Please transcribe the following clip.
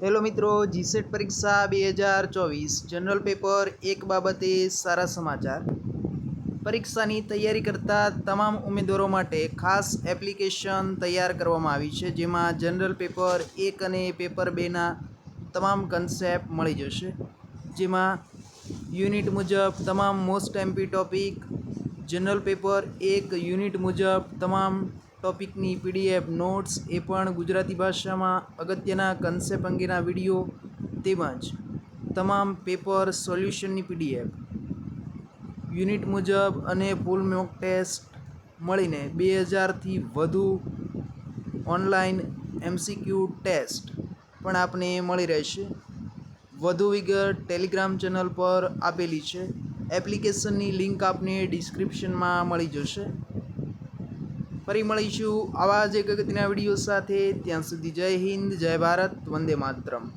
Hello મિત્રો, GSET પરીક્ષા બે હજાર ચોવીસ જનરલ પેપર એક બાબતે સારા સમાચાર. પરીક્ષાની તૈયારી કરતા તમામ ઉમેદવારો માટે ખાસ એપ્લિકેશન તૈયાર કરવામાં આવી છે, જેમાં જનરલ પેપર એક અને પેપર બેના તમામ કન્સેપ્ટ મળી જશે, જેમાં યુનિટ મુજબ તમામ most MP topic general paper, એક યુનિટ મુજબ તમામ ટોપિકની પીડીએફ, નોટ્સ, એ પણ ગુજરાતી ભાષામાં અગત્યના કન્સેપ્ટ અંગેના વીડિયો તેમજ તમામ પેપર સોલ્યુશનની પીડીએફ. યુનિટ મુજબ અને ફૂલ મોક ટેસ્ટ મળીને બે હજારથી વધુ ઓનલાઈન એમસીક્યુ ટેસ્ટ પણ આપને મળી રહેશે. વધુ વિગત ટેલિગ્રામ ચેનલ પર આપેલી છે. એપ્લિકેશનની લિંક આપને ડિસ્ક્રિપ્શનમાં મળી જશે. ફરી મળીશું આવા જ એક અગત્યના વીડિયો સાથે. ત્યાં સુધી જય હિન્દ, જય ભારત, વંદે માતરમ.